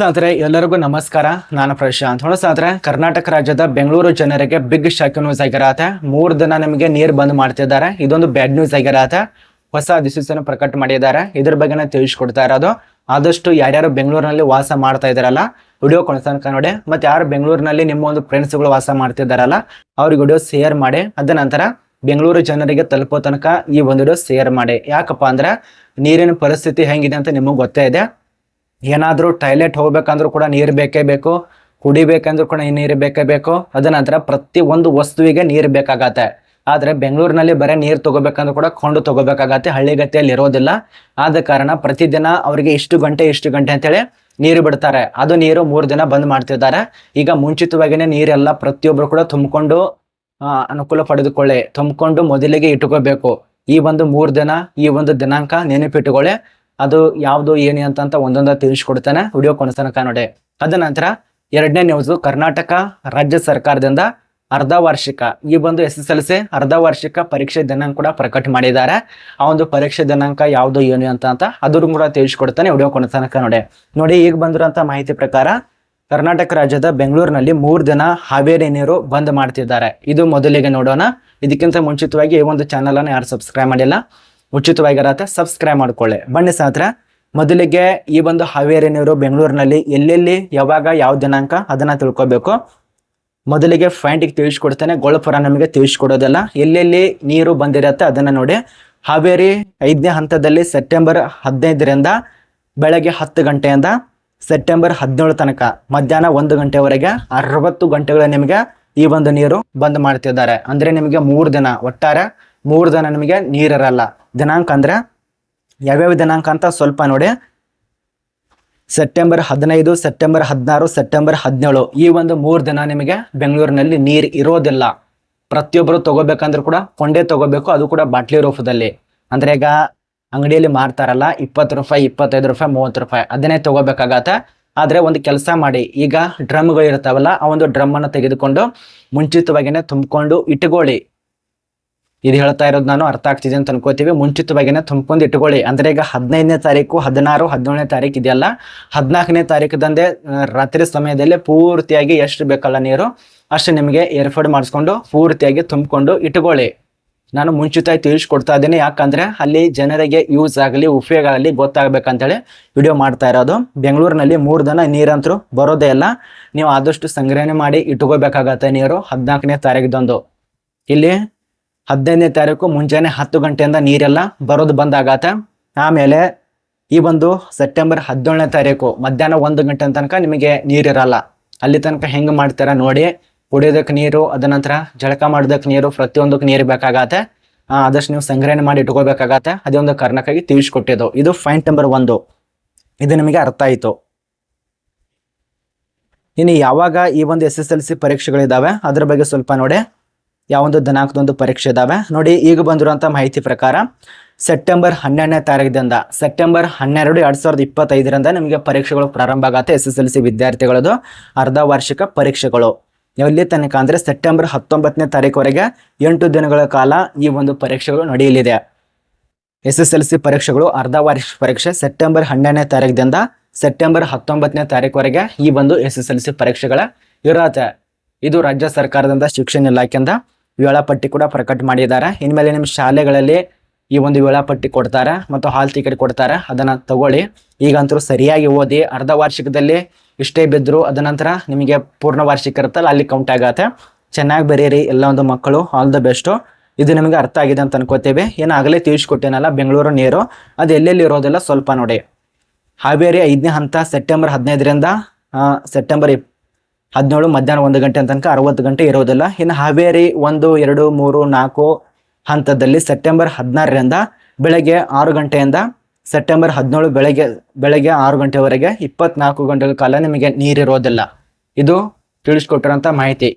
ಸಾದ್ರೆ ಎಲ್ಲರಿಗೂ ನಮಸ್ಕಾರ. ನಾನು ಪ್ರಶಾಂತ್. ಹೊಳಸಾದ್ರೆ ಕರ್ನಾಟಕ ರಾಜ್ಯದ ಬೆಂಗಳೂರು ಜನರಿಗೆ ಬಿಗ್ ಶಾಕ್ ನ್ಯೂಸ್ ಆಗಿರತ್ತೆ. ಮೂರ್ ದಿನ ನಿಮಗೆ ನೀರ್ ಬಂದ್ ಮಾಡ್ತಿದ್ದಾರೆ. ಇದೊಂದು ಬ್ಯಾಡ್ ನ್ಯೂಸ್ ಆಗಿರತ್ತೆ. ಹೊಸ ಅಧಿಸೂಚನೆ ಪ್ರಕಟ ಮಾಡಿದ್ದಾರೆ. ಇದ್ರ ಬಗ್ಗೆ ತಿಳಿಸ್ಕೊಡ್ತಾ ಇರೋದು. ಆದಷ್ಟು ಯಾರ್ಯಾರು ಬೆಂಗಳೂರಿನಲ್ಲಿ ವಾಸ ಮಾಡ್ತಾ ಇದಾರಲ್ಲ ವಿಡಿಯೋ ಕೊಡ್ತಾನಕ ನೋಡಿ. ಮತ್ತೆ ಯಾರು ಬೆಂಗಳೂರಿನಲ್ಲಿ ನಿಮ್ಮ ಒಂದು ಫ್ರೆಂಡ್ಸ್ಗಳು ವಾಸ ಮಾಡ್ತಿದ್ದಾರಲ್ಲ, ಅವ್ರಿಗೆ ವಿಡಿಯೋ ಶೇರ್ ಮಾಡಿ. ಅದ ನಂತರ ಬೆಂಗಳೂರು ಜನರಿಗೆ ತಲುಪೋ ತನಕ ಈ ಒಂದು ವಿಡಿಯೋ ಶೇರ್ ಮಾಡಿ. ಯಾಕಪ್ಪ ಅಂದ್ರೆ ನೀರಿನ ಪರಿಸ್ಥಿತಿ ಹೆಂಗಿದೆ ಅಂತ ನಿಮಗೆ ಗೊತ್ತೇ ಇದೆ. ಏನಾದರೂ ಟಾಯ್ಲೆಟ್ ಹೋಗ್ಬೇಕಂದ್ರೂ ಕೂಡ ನೀರು ಬೇಕೇ ಬೇಕು, ಕುಡಿಬೇಕಂದ್ರೂ ಕೂಡ ನೀರು ಬೇಕೇ ಬೇಕು, ಅದ ನಂತರ ಪ್ರತಿ ಒಂದು ವಸ್ತುವಿಗೆ ನೀರು ಬೇಕಾಗತ್ತೆ. ಆದರೆ ಬೆಂಗಳೂರಿನಲ್ಲಿ ಬರೀ ನೀರು ತಗೋಬೇಕಂದ್ರೂ ಕೂಡ ಕೊಂಡು ತಗೋಬೇಕಾಗತ್ತೆ, ಹಳ್ಳಿಗತಿಯಲ್ಲಿ ಇರೋದಿಲ್ಲ. ಆದ ಕಾರಣ ಪ್ರತಿದಿನ ಅವರಿಗೆ ಇಷ್ಟು ಗಂಟೆ ಇಷ್ಟು ಗಂಟೆ ಅಂತೇಳಿ ನೀರು ಬಿಡ್ತಾರೆ. ಅದು ನೀರು ಮೂರು ದಿನ ಬಂದ್ ಮಾಡ್ತಿದ್ದಾರೆ. ಈಗ ಮುಂಚಿತವಾಗಿನೇ ನೀರೆಲ್ಲ ಪ್ರತಿಯೊಬ್ಬರು ಕೂಡ ತುಂಬಿಕೊಂಡು ಅನುಕೂಲ ಪಡೆದುಕೊಳ್ಳಿ. ತುಂಬಿಕೊಂಡು ಮೊದಲಿಗೆ ಇಟ್ಕೋಬೇಕು. ಈ ಒಂದು ಮೂರು ದಿನ, ಈ ಒಂದು ದಿನಾಂಕ ನೆನಪಿಟ್ಟುಕೊಳ್ಳಿ ಅದು ಯಾವುದು ಏನು ಅಂತ ಒಂದೊಂದ ತಿಳಿಸ್ಕೊಡ್ತಾನೆ. ವಿಡಿಯೋ ಕೊನೆತನಕ ನೋಡಿ. ಅದ ನಂತರ ಎರಡನೇ ನ್ಯೂಸ್ ಕರ್ನಾಟಕ ರಾಜ್ಯ ಸರ್ಕಾರದಿಂದ ಅರ್ಧ ವಾರ್ಷಿಕ ಈ ಬಂದು ಎಸ್ ಎಸ್ ಎಲ್ ಸಿ ಅರ್ಧ ವಾರ್ಷಿಕ ಪರೀಕ್ಷೆ ದಿನಾಂಕ ಕೂಡ ಪ್ರಕಟ ಮಾಡಿದ್ದಾರೆ. ಆ ಒಂದು ಪರೀಕ್ಷೆ ದಿನಾಂಕ ಯಾವುದು ಏನು ಅಂತ ಅಂತ ಅದ್ರ ಕೂಡ ತಿಳಿಸ್ಕೊಡ್ತಾನೆ ವಿಡಿಯೋ ಕೊನೆತನಕ ನೋಡಿ. ನೋಡಿ ಈಗ ಬಂದಿರೋಂಥ ಮಾಹಿತಿ ಪ್ರಕಾರ ಕರ್ನಾಟಕ ರಾಜ್ಯದ ಬೆಂಗಳೂರಿನಲ್ಲಿ ಮೂರು ದಿನ ಹಾವೇರಿ ನೀರು ಬಂದ್ ಮಾಡ್ತಿದ್ದಾರೆ. ಇದು ಮೊದಲಿಗೆ ನೋಡೋಣ. ಇದಕ್ಕಿಂತ ಮುಂಚಿತವಾಗಿ ಈ ಒಂದು ಚಾನಲ್ ಅನ್ನು ಯಾರು ಸಬ್ಸ್ಕ್ರೈಬ್ ಮಾಡಿಲ್ಲ. ಉಚಿತವಾಗಿರತ್ತೆ. ಸಬ್ಸ್ಕ್ರೈಬ್ ಮಾಡ್ಕೊಳ್ಳಿ. ಬನ್ನಿ ಸಾತ್ರ ಮೊದಲಿಗೆ ಈ ಒಂದು ಹಾವೇರಿ ನೀರು ಬೆಂಗಳೂರಿನಲ್ಲಿ ಎಲ್ಲೆಲ್ಲಿ, ಯಾವಾಗ, ಯಾವ ದಿನಾಂಕ ಅದನ್ನ ತಿಳ್ಕೊಬೇಕು. ಮೊದಲಿಗೆ ಫೈಂಡಿಗೆ ತಿಳಿಸ್ಕೊಡ್ತೇನೆ. ಗೋಳಪುರ ನಮಗೆ ತಿಳಿಸ್ಕೊಡೋದಲ್ಲ. ಎಲ್ಲೆಲ್ಲಿ ನೀರು ಬಂದಿರತ್ತೆ ಅದನ್ನ ನೋಡಿ. ಹಾವೇರಿ ಐದನೇ ಹಂತದಲ್ಲಿ ಸೆಪ್ಟೆಂಬರ್ ಹದಿನೈದರಿಂದ ಬೆಳಗ್ಗೆ ಹತ್ತು ಗಂಟೆಯಿಂದ ಸೆಪ್ಟೆಂಬರ್ ಹದಿನೇಳು ತನಕ ಮಧ್ಯಾಹ್ನ ಒಂದು ಗಂಟೆವರೆಗೆ ಅರವತ್ತು ಗಂಟೆಗಳ ನಿಮಗೆ ಈ ಒಂದು ನೀರು ಬಂದ್ ಮಾಡ್ತಿದ್ದಾರೆ. ಅಂದ್ರೆ ನಿಮಗೆ ಮೂರು ದಿನ ಒಟ್ಟಾರೆ ಮೂರು ದಿನ ನಿಮಗೆ ನೀರಿರಲ್ಲ. ದಿನಾಂಕ ಅಂದ್ರೆ ಯಾವ್ಯಾವ ದಿನಾಂಕ ಅಂತ ಸ್ವಲ್ಪ ನೋಡಿ. ಸೆಪ್ಟೆಂಬರ್ ಹದಿನೈದು, ಸೆಪ್ಟೆಂಬರ್ ಹದಿನಾರು, ಸೆಪ್ಟೆಂಬರ್ ಹದಿನೇಳು. ಈ ಒಂದು ಮೂರು ದಿನ ನಿಮಗೆ ಬೆಂಗಳೂರಿನಲ್ಲಿ ನೀರು ಇರೋದಿಲ್ಲ. ಪ್ರತಿಯೊಬ್ಬರು ತಗೋಬೇಕಂದ್ರೂ ಕೂಡ ಕೊಂಡೆ ತಗೋಬೇಕು, ಅದು ಕೂಡ ಬಾಟ್ಲಿ ರೂಪದಲ್ಲಿ. ಅಂದ್ರೆ ಈಗ ಅಂಗಡಿಯಲ್ಲಿ ಮಾರ್ತಾರಲ್ಲ, ಇಪ್ಪತ್ತು ರೂಪಾಯಿ, ಇಪ್ಪತ್ತೈದು ರೂಪಾಯಿ, ಮೂವತ್ತು ರೂಪಾಯಿ, ಅದನ್ನೇ ತಗೋಬೇಕಾಗತ್ತೆ. ಆದ್ರೆ ಒಂದು ಕೆಲಸ ಮಾಡಿ, ಈಗ ಡ್ರಮ್ಗಳು ಇರ್ತಾವಲ್ಲ, ಆ ಒಂದು ಡ್ರಮ್ ಅನ್ನು ತೆಗೆದುಕೊಂಡು ಮುಂಚಿತವಾಗಿನೇ ತುಂಬಿಕೊಂಡು ಇಟ್ಕೊಳ್ಳಿ. ಇದು ಹೇಳ್ತಾ ಇರೋದು ನಾನು ಅರ್ಥ ಆಗ್ತಿದೆ ಅಂತ ಅನ್ಕೋತೀವಿ. ಮುಂಚಿತವಾಗಿನೇ ತುಂಬ್ಕೊಂಡು ಇಟ್ಕೊಳ್ಳಿ. ಅಂದ್ರೆ ಈಗ ಹದಿನೈದನೇ ತಾರೀಕು, ಹದಿನಾರು, ಹದಿನೇಳನೇ ತಾರೀಕು ಇದೆಯಲ್ಲ, ಹದಿನಾಲ್ಕನೇ ತಾರೀಕದಂದೇ ರಾತ್ರಿ ಸಮಯದಲ್ಲಿ ಪೂರ್ತಿಯಾಗಿ ಎಷ್ಟು ಬೇಕಲ್ಲ ನೀರು? ಅಷ್ಟು ನಿಮಗೆ ಏರ್ಪಾಡು ಮಾಡಿಸ್ಕೊಂಡು ಪೂರ್ತಿಯಾಗಿ ತುಂಬಿಕೊಂಡು ಇಟ್ಕೊಳ್ಳಿ. ನಾನು ಮುಂಚಿತವಾಗಿ ತಿಳಿಸ್ಕೊಡ್ತಾ ಇದ್ದೀನಿ. ಯಾಕಂದ್ರೆ ಅಲ್ಲಿ ಜನರಿಗೆ ಯೂಸ್ ಆಗಲಿ, ಉಪಯೋಗ ಆಗಲಿ ಗೊತ್ತಾಗಬೇಕಂತೇಳಿ ವಿಡಿಯೋ ಮಾಡ್ತಾ ಇರೋದು. ಬೆಂಗಳೂರಿನಲ್ಲಿ ಮೂರು ದಿನ ನೀರಂತರೂ ಬರೋದೇ ಇಲ್ಲ. ನೀವು ಆದಷ್ಟು ಸಂಗ್ರಹಣೆ ಮಾಡಿ ಇಟ್ಕೋಬೇಕಾಗತ್ತೆ ನೀರು ಹದಿನಾಲ್ಕನೇ ತಾರೀಕದೊಂದು ಇಲ್ಲಿ ಹದಿನೈದನೇ ತಾರೀಕು ಮುಂಜಾನೆ ಹತ್ತು ಗಂಟೆಯಿಂದ ನೀರೆಲ್ಲ ಬರೋದು ಬಂದಾಗತ್ತೆ ಆಮೇಲೆ ಈ ಒಂದು ಸೆಪ್ಟೆಂಬರ್ ಹದಿನೇಳನೇ ತಾರೀಕು ಮಧ್ಯಾಹ್ನ ಒಂದು ಗಂಟೆ ತನಕ ನಿಮಗೆ ನೀರಿರಲ್ಲ. ಅಲ್ಲಿ ತನಕ ಹೆಂಗೆ ಮಾಡ್ತಾರೆ ನೋಡಿ. ಕುಡಿಯೋದಕ್ಕೆ ನೀರು, ಅದ ನಂತರ ಜಳಕ ಮಾಡೋದಕ್ಕೆ ನೀರು, ಪ್ರತಿಯೊಂದಕ್ಕೆ ನೀರು ಬೇಕಾಗತ್ತೆ ಆದಷ್ಟು ನೀವು ಸಂಗ್ರಹಣೆ ಮಾಡಿ ಇಟ್ಕೋಬೇಕಾಗತ್ತೆ ಅದೇ ಒಂದು ಕಾರಣಕ್ಕಾಗಿ ತಿಳಿಸ್ಕೊಟ್ಟಿದ್ದು. ಇದು ಪಾಯಿಂಟ್ ನಂಬರ್ ಒಂದು. ಇದು ನಿಮಗೆ ಅರ್ಥ ಆಯಿತು. ಇನ್ನು ಯಾವಾಗ ಈ ಒಂದು ಎಸ್ ಎಸ್ ಎಲ್ ಸಿ ಪರೀಕ್ಷೆಗಳಿದ್ದಾವೆ ಅದ್ರ ಬಗ್ಗೆ ಸ್ವಲ್ಪ ನೋಡಿ. ಯಾವೊಂದು ದಿನಾಂಕದೊಂದು ಪರೀಕ್ಷೆ ಇದಾವೆ. ನೋಡಿ, ಈಗ ಬಂದಿರುವಂತ ಮಾಹಿತಿ ಪ್ರಕಾರ ಸೆಪ್ಟೆಂಬರ್ ಹನ್ನೆರಡನೇ ತಾರೀಕಿನಿಂದ ಸೆಪ್ಟೆಂಬರ್ ಹನ್ನೆರಡು ಎರಡ್ ಸಾವಿರದ ಇಪ್ಪತ್ತೈದರಿಂದ ನಿಮಗೆ ಪರೀಕ್ಷೆಗಳು ಪ್ರಾರಂಭ ಆಗುತ್ತೆ ಎಸ್ ಎಸ್ ಎಲ್ ಸಿ ವಿದ್ಯಾರ್ಥಿಗಳದು, ಅರ್ಧ ವಾರ್ಷಿಕ ಪರೀಕ್ಷೆಗಳು. ಎಲ್ಲಿ ತನಕ ಅಂದ್ರೆ ಸೆಪ್ಟೆಂಬರ್ ಹತ್ತೊಂಬತ್ತನೇ ತಾರೀಕುವರೆಗೆ ಎಂಟು ದಿನಗಳ ಕಾಲ ಈ ಒಂದು ಪರೀಕ್ಷೆಗಳು ನಡೆಯಲಿದೆ. ಎಸ್ ಎಸ್ ಎಲ್ ಸಿ ಪರೀಕ್ಷೆಗಳು ಅರ್ಧ ವಾರ್ಷಿಕ ಪರೀಕ್ಷೆ ಸೆಪ್ಟೆಂಬರ್ ಹನ್ನೆರಡನೇ ತಾರೀಕಿನಿಂದ ಸೆಪ್ಟೆಂಬರ್ ಹತ್ತೊಂಬತ್ತನೇ ತಾರೀಕುವರೆಗೆ ಈ ಒಂದು ಎಸ್ ಎಸ್ ಎಲ್ ಸಿ ಪರೀಕ್ಷೆಗಳ ಇರತ್ತೆ. ಇದು ರಾಜ್ಯ ಸರ್ಕಾರದಿಂದ ಶಿಕ್ಷಣ ಇಲಾಖೆಯಿಂದ ವೇಳಾಪಟ್ಟಿ ಕೂಡ ಪ್ರಕಟ ಮಾಡಿದ್ದಾರೆ. ಇನ್ಮೇಲೆ ನಿಮ್ಮ ಶಾಲೆಗಳಲ್ಲಿ ಈ ಒಂದು ವೇಳಾಪಟ್ಟಿ ಕೊಡ್ತಾರೆ ಮತ್ತು ಹಾಲ್ ಟಿಕೆಟ್ ಕೊಡ್ತಾರೆ ಅದನ್ನು ತಗೊಳ್ಳಿ. ಈಗಂತೂ ಸರಿಯಾಗಿ ಓದಿ ಅರ್ಧ ವಾರ್ಷಿಕದಲ್ಲಿ ಇಷ್ಟೇ ಬಿದ್ದರು ಅದ ನಂತರ ನಿಮಗೆ ಪೂರ್ಣ ವಾರ್ಷಿಕ ಇರುತ್ತಲ್ಲ, ಅಲ್ಲಿ ಕೌಂಟ್ ಆಗತ್ತೆ. ಚೆನ್ನಾಗಿ ಬರೀರಿ ಎಲ್ಲ ಒಂದು ಮಕ್ಕಳು ಆಲ್ ದ ಬೆಸ್ಟು ಇದು ನಿಮಗೆ ಅರ್ಥ ಆಗಿದೆ ಅಂತ ಅನ್ಕೋತೇವೆ. ಏನಾಗಲೇ ಆಗಲೇ ತಿಳಿಸ್ಕೊಟ್ಟೇನಲ್ಲ, ಬೆಂಗಳೂರು ನೀರು. ಅದು ಎಲ್ಲೆಲ್ಲಿ ಇರೋದಿಲ್ಲ ಸ್ವಲ್ಪ ನೋಡಿ. ಹಾವೇರಿ ಐದನೇ ಹಂತ, ಸೆಪ್ಟೆಂಬರ್ ಹದಿನೈದರಿಂದ ಸೆಪ್ಟೆಂಬರ್ ಇಪ್ ಹದಿನೇಳು, ಮಧ್ಯಾಹ್ನ ಒಂದು ಗಂಟೆ ತನಕ, ಅರವತ್ತು ಗಂಟೆ ಇರೋದಿಲ್ಲ. ಇನ್ನು ಹಾವೇರಿ ಒಂದು, ಎರಡು, ಮೂರು, ನಾಲ್ಕು ಹಂತದಲ್ಲಿ ಸೆಪ್ಟೆಂಬರ್ ಹದಿನಾರರಿಂದ ಬೆಳಗ್ಗೆ ಆರು ಗಂಟೆಯಿಂದ ಸೆಪ್ಟೆಂಬರ್ ಹದಿನೇಳು ಬೆಳಗ್ಗೆ ಬೆಳಗ್ಗೆ ಆರು ಗಂಟೆವರೆಗೆ ಇಪ್ಪತ್ನಾಲ್ಕು ಗಂಟೆಗಳ ಕಾಲ ನಿಮಗೆ ನೀರಿರೋದಿಲ್ಲ. ಇದು ತಿಳಿಸ್ಕೊಟ್ಟಿರೋಂಥ ಮಾಹಿತಿ.